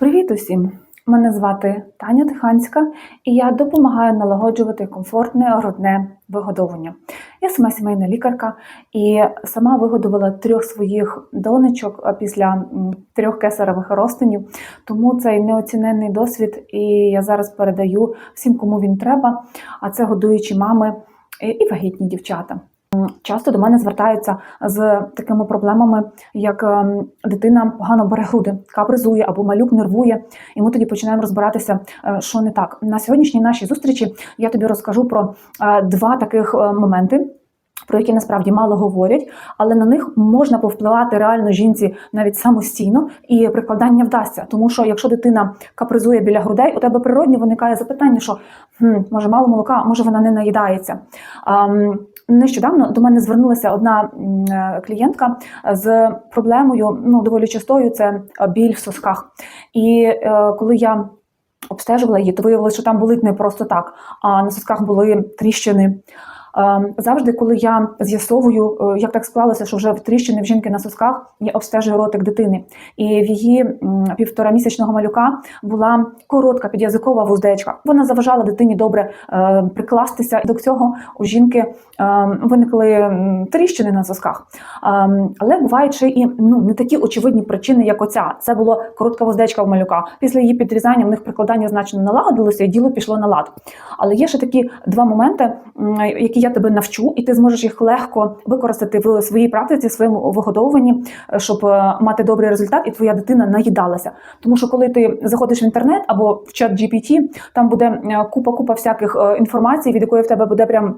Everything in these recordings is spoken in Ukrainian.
Привіт усім! Мене звати Таня Тиханська, і я допомагаю налагоджувати комфортне грудне вигодовування. Я сама сімейна лікарка і сама вигодувала трьох своїх донечок після трьох кесаревих розтинів. Тому цей неоціненний досвід, і я зараз передаю всім, кому він треба. А це годуючі мами і вагітні дівчата. Часто до мене звертаються з такими проблемами, як ем, дитина погано бере груди, капризує або малюк нервує, і ми тоді починаємо розбиратися, е, що не так. На сьогоднішній нашій зустрічі я тобі розкажу про е, два таких е, моменти. Про які насправді мало говорять, але на них можна повпливати реально жінці навіть самостійно, і прикладання вдасться. Тому що якщо дитина капризує біля грудей, у тебе природньо виникає запитання, що хм, може мало молока, може вона не наїдається. Ам, Нещодавно до мене звернулася одна е, клієнтка з проблемою, ну доволі частою, це біль в сосках. І е, коли я обстежувала її, то виявилося, що там болить не просто так, а на сосках були тріщини. Е, Завжди, коли я з'ясовую, е, як так склалося, що вже в тріщини в жінки на сосках, я обстежую ротик дитини. І в її півторамісячного малюка була коротка підязикова вуздечка. Вона заважала дитині добре е, прикластися. До цього у жінки е, виникли тріщини на сосках. Е, але бувають ще і ну не такі очевидні причини, як оця. Це було коротка вуздечка в малюка. Після її підрізання в них прикладання значно налагодилося, і діло пішло на лад. Але є ще такі два моменти, які я тебе навчу, і ти зможеш їх легко використати в своїй практиці, в своєму вигодовуванні, е, щоб е, мати добрий результат, і твоя дитина наїдалася. Тому що коли ти заходиш в інтернет або в чат GPT, там буде е, купа купа всяких е, інформацій, від якої в тебе буде прям.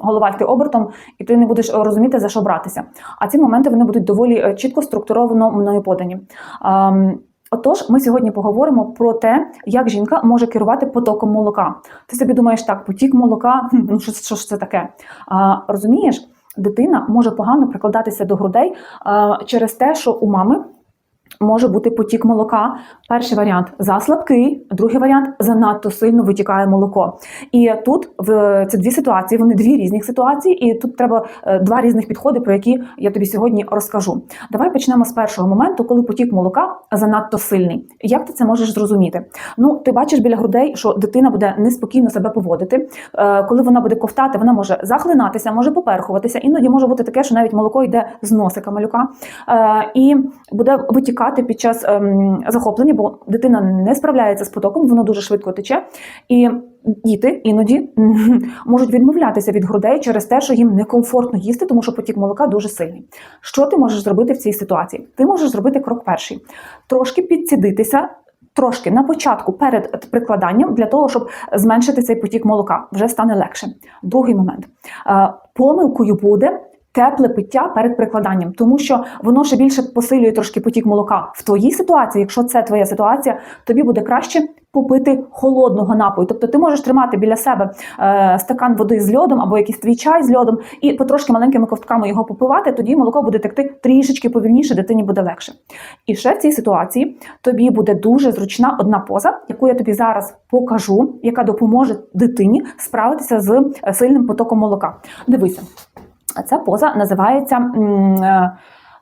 Голова йти обертом, і ти не будеш розуміти за що братися. А ці моменти вони будуть доволі е, чітко структуровано мною подані. Отож, ми сьогодні поговоримо про те, як жінка може керувати потоком молока. Ти собі думаєш, так, потік молока, ну що, що ж це таке? А, розумієш, дитина може погано прикладатися до грудей а, через те, що у мами може бути потік молока. Перший варіант заслабкий, другий варіант занадто сильно витікає молоко. І тут в ці дві ситуації, вони дві різних ситуації, і тут треба е, два різних підходи, про які я тобі сьогодні розкажу. Давай почнемо з першого моменту, коли потік молока занадто сильний. Як ти це можеш зрозуміти? Ну, ти бачиш біля грудей, що дитина буде неспокійно себе поводити. Е, Коли вона буде ковтати, вона може захлинатися, може поперхуватися. Іноді може бути таке, що навіть молоко йде з носика малюка е, і буде витікати під час ем, захоплення, бо дитина не справляється з потоком, воно дуже швидко тече. І діти іноді можуть відмовлятися від грудей через те, що їм некомфортно їсти, тому що потік молока дуже сильний. Що ти можеш зробити в цій ситуації? Ти можеш зробити крок перший: трошки підсідитися. Трошки на початку перед прикладанням для того, щоб зменшити цей потік молока, вже стане легше. Другий момент Е, помилкою буде тепле пиття перед прикладанням, тому що воно ще більше посилює трошки потік молока. В твоїй ситуації, якщо це твоя ситуація, тобі буде краще попити холодного напою. Тобто ти можеш тримати біля себе е, стакан води з льодом або якийсь твій чай з льодом, і потрошки маленькими ковтками його попивати. Тоді молоко буде текти трішечки повільніше, дитині буде легше. І ще в цій ситуації тобі буде дуже зручна одна поза, яку я тобі зараз покажу, яка допоможе дитині справитися з е, сильним потоком молока. Дивися. Ця поза називається е,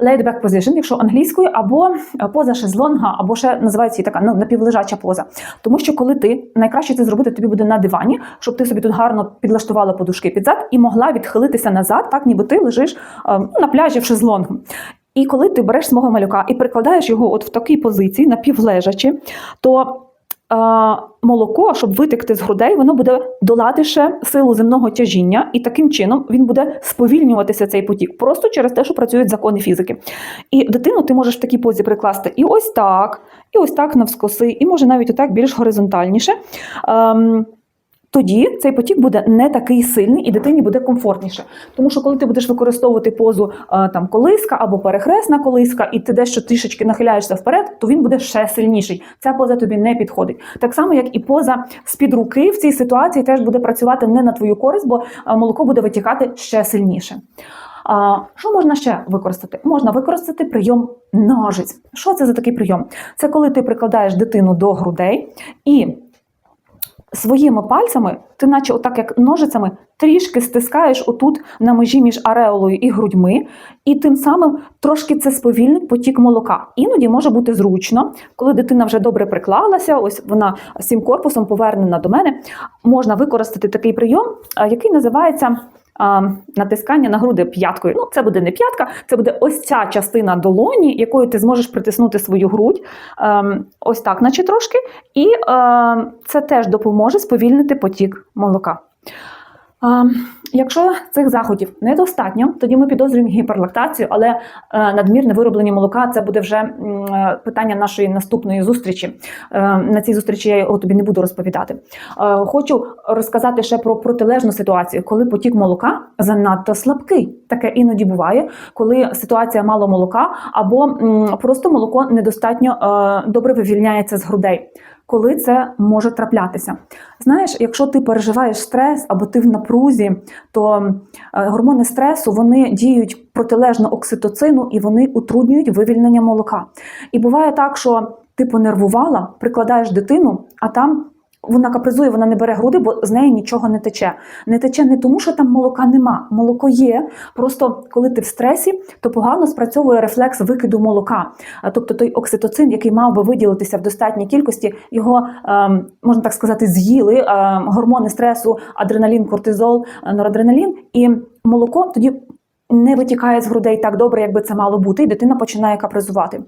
laid back position, якщо англійською, або е, поза шезлонга, або ще називається її така ну, напівлежача поза. Тому що коли ти найкраще це зробити тобі буде на дивані, щоб ти собі тут гарно підлаштувала подушки під зад і могла відхилитися назад, так ніби ти лежиш е, ну, на пляжі в шезлонгу. І коли ти береш свого малюка і прикладаєш його от в такій позиції, напівлежачи, то молоко, щоб витекти з грудей, воно буде долати ще силу земного тяжіння, і таким чином він буде сповільнюватися цей потік, просто через те, що працюють закони фізики. І дитину ти можеш в такій позі прикласти і ось так, і ось так навскоси, і може навіть отак більш горизонтальніше. Тоді цей потік буде не такий сильний і дитині буде комфортніше. Тому що коли ти будеш використовувати позу е, там колиска або перехресна колиска, і ти дещо трішечки нахиляєшся вперед, то він буде ще сильніший. Ця поза тобі не підходить. Так само, як і поза з-під руки в цій ситуації теж буде працювати не на твою користь, бо е, молоко буде витікати ще сильніше. А, що можна ще використати? Можна використати прийом ножиць. Що це за такий прийом? Це коли ти прикладаєш дитину до грудей і своїми пальцями, ти, наче отак як ножицями, трішки стискаєш отут на межі між ареолою і грудьми, і тим самим трошки це сповільнить потік молока. Іноді може бути зручно, коли дитина вже добре приклалася, ось вона всім корпусом повернена до мене. Можна використати такий прийом, який називається. А, Натискання на груди п'яткою. Ну, це буде не п'ятка, це буде ось ця частина долоні, якою ти зможеш притиснути свою грудь. а, ось так, наче трошки. І а, це теж допоможе сповільнити потік молока. Якщо цих заходів недостатньо, тоді ми підозрюємо гіперлактацію, але е, надмірне вироблення молока це буде вже е, питання нашої наступної зустрічі. Е, На цій зустрічі я його тобі не буду розповідати. Хочу розказати ще про протилежну ситуацію, коли потік молока занадто слабкий. Таке іноді буває, коли ситуація мало молока, або просто молоко недостатньо добре вивільняється з грудей. Коли це може траплятися, знаєш, якщо ти переживаєш стрес або ти в напрузі, то е, гормони стресу вони діють протилежно окситоцину і вони утруднюють вивільнення молока. І буває так, що ти понервувала, прикладаєш дитину, а там вона капризує, вона не бере груди, бо з неї нічого не тече. Не тече не тому, що там молока нема. Молоко є. Просто коли ти в стресі, то погано спрацьовує рефлекс викиду молока. Тобто той окситоцин, який мав би виділитися в достатній кількості, його ем, можна так сказати, з'їли ем, гормони стресу, адреналін, кортизол, норадреналін, і молоко тоді. Не витікає з грудей так добре, як би це мало бути, і дитина починає капризувати.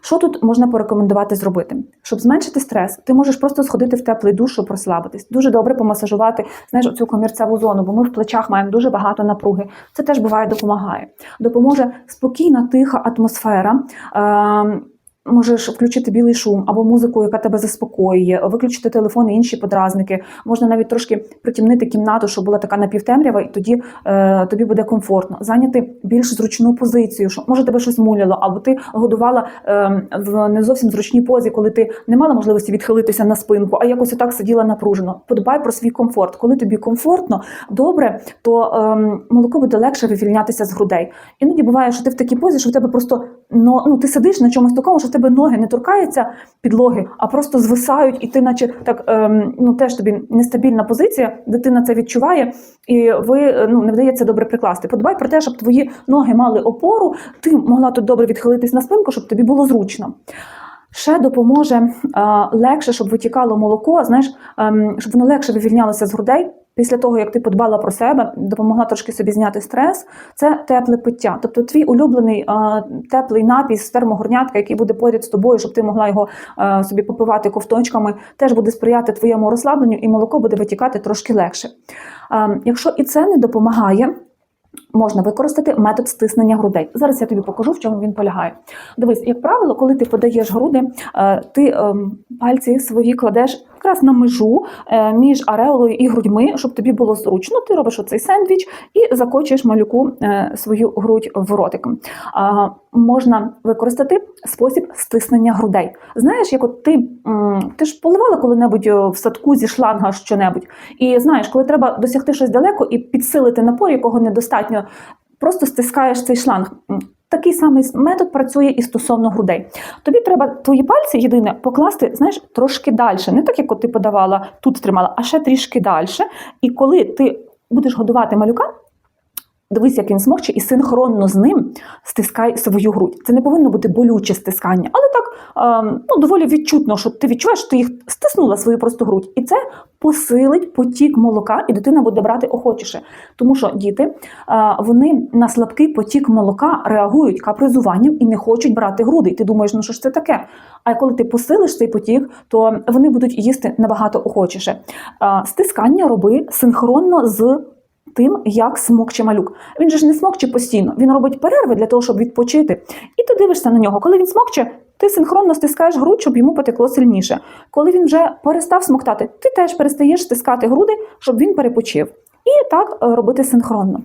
Що тут можна порекомендувати зробити? Щоб зменшити стрес, ти можеш просто сходити в теплий душ, щоб розслабитись. Дуже добре помасажувати знаєш, оцю комірцеву зону, бо ми в плечах маємо дуже багато напруги. Це теж буває допомагає. Допоможе спокійна, тиха атмосфера. Е- Можеш включити білий шум або музику, яка тебе заспокоює, виключити телефон і інші подразники. Можна навіть трошки притемнити кімнату, щоб була така напівтемрява, і тоді е, тобі буде комфортно. Зайняти більш зручну позицію, що може тебе щось муляло, або ти годувала е, в не зовсім зручній позі, коли ти не мала можливості відхилитися на спинку, а якось отак сиділа напружено. Подбай про свій комфорт. Коли тобі комфортно, добре, то е, молоко буде легше вивільнятися з грудей. Іноді буває, що ти в такій позі, що в тебе просто ну, ну ти сидиш на чомусь такому, що в тебе ноги не торкаються підлоги, а просто звисають, і ти, наче так, ем, ну теж тобі нестабільна позиція, дитина це відчуває, і ви ну не вдається добре прикласти. Подбай про те, щоб твої ноги мали опору, ти могла тут добре відхилитись на спинку, щоб тобі було зручно. Ще допоможе е, легше, щоб витікало молоко, знаєш, ем, щоб воно легше вивільнялося з грудей. Після того, як ти подбала про себе, допомогла трошки собі зняти стрес, це тепле пиття. Тобто твій улюблений е, теплий напій з термогорнятка, який буде поряд з тобою, щоб ти могла його е, собі попивати ковточками, теж буде сприяти твоєму розслабленню, і молоко буде витікати трошки легше. Е, якщо і це не допомагає, Можна використати метод стиснення грудей. Зараз я тобі покажу, в чому він полягає. Дивись, як правило, коли ти подаєш груди, е, ти ем, пальці свої кладеш якраз на межу е, між ареолою і грудьми, щоб тобі було зручно. Ти робиш оцей сендвіч і закочуєш малюку е, свою грудь в ротик. Можна використати спосіб стиснення грудей. Знаєш, як от ти, ти ж поливала коли-небудь е, в садку зі шланга що-небудь, і знаєш, коли треба досягти щось далеко і підсилити напор, якого недостатньо, просто стискаєш цей шланг. Такий самий метод працює і стосовно грудей. Тобі треба твої пальці єдине покласти, знаєш, трошки далі. Не так, як ти подавала, тут тримала, а ще трішки далі. І коли ти будеш годувати малюка, Дивись, як він смокче, і синхронно з ним стискай свою грудь. Це не повинно бути болюче стискання, але так ну, доволі відчутно, що ти відчуваєш, що ти їх стиснула свою просту грудь. І це посилить потік молока, і дитина буде брати охочіше. Тому що діти вони на слабкий потік молока реагують капризуванням і не хочуть брати груди. І ти думаєш, ну що ж це таке? А коли ти посилиш цей потік, то вони будуть їсти набагато охочіше. Стискання роби синхронно з тим, як смокче малюк. Він же ж не смокче постійно, він робить перерви для того, щоб відпочити. І ти дивишся на нього. Коли він смокче, ти синхронно стискаєш грудь, щоб йому потекло сильніше. Коли він вже перестав смоктати, ти теж перестаєш стискати груди, щоб він перепочив. І так е, робити синхронно.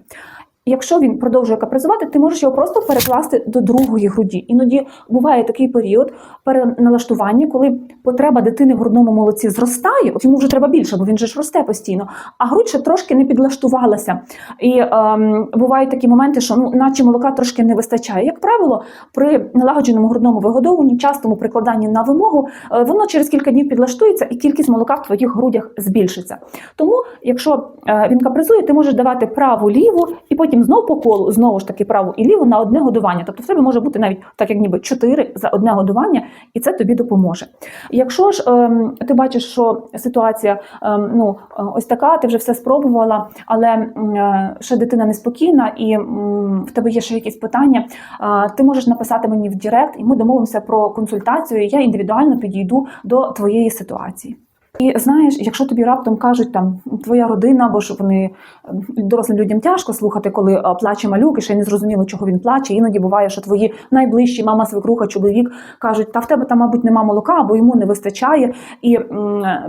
Якщо він продовжує капризувати, ти можеш його просто перекласти до другої груді. Іноді буває такий період переналаштування, коли потреба дитини в грудному молоці зростає, от йому вже треба більше, бо він же ж росте постійно, а грудь ще трошки не підлаштувалася. І ем, бувають такі моменти, що ну, наче молока трошки не вистачає. Як правило, при налагодженому грудному вигодовуванні, частому прикладанні на вимогу, е, воно через кілька днів підлаштується і кількість молока в твоїх грудях збільшиться. Тому, якщо е, він капризує, ти можеш давати праву ліву і потім знову по колу, знову ж таки праву і ліву на одне годування. Тобто в тебе може бути навіть так, як ніби чотири за одне годування, і це тобі допоможе. Якщо ж ем, ти бачиш, що ситуація ем, ну ось така, ти вже все спробувала, але е, ще дитина неспокійна і м, в тебе є ще якісь питання, е, ти можеш написати мені в Директ, і ми домовимося про консультацію. і Я індивідуально підійду до твоєї ситуації. І знаєш, якщо тобі раптом кажуть там твоя родина, бо ж вони ем, дорослим людям тяжко слухати, коли е, плаче малюк, і ще не зрозуміло, чого він плаче. Іноді буває, що твої найближчі мама, свекруха, чоловік кажуть, та в тебе там, мабуть, нема молока, або йому не вистачає, і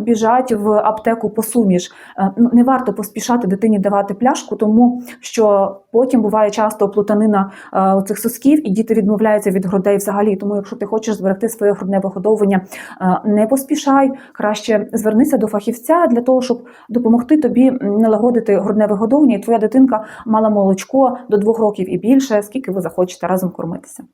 біжать в аптеку по суміш. Е, Ну не варто поспішати дитині давати пляшку, тому що потім буває часто плутанина е, оцих сосків, і діти відмовляються від грудей взагалі. Тому, якщо ти хочеш зберегти своє грудне вигодовування, не поспішай, краще звернися до фахівця для того, щоб допомогти тобі налагодити грудне вигодовування, і твоя дитинка мала молочко до двох років і більше, скільки ви захочете разом кормитися.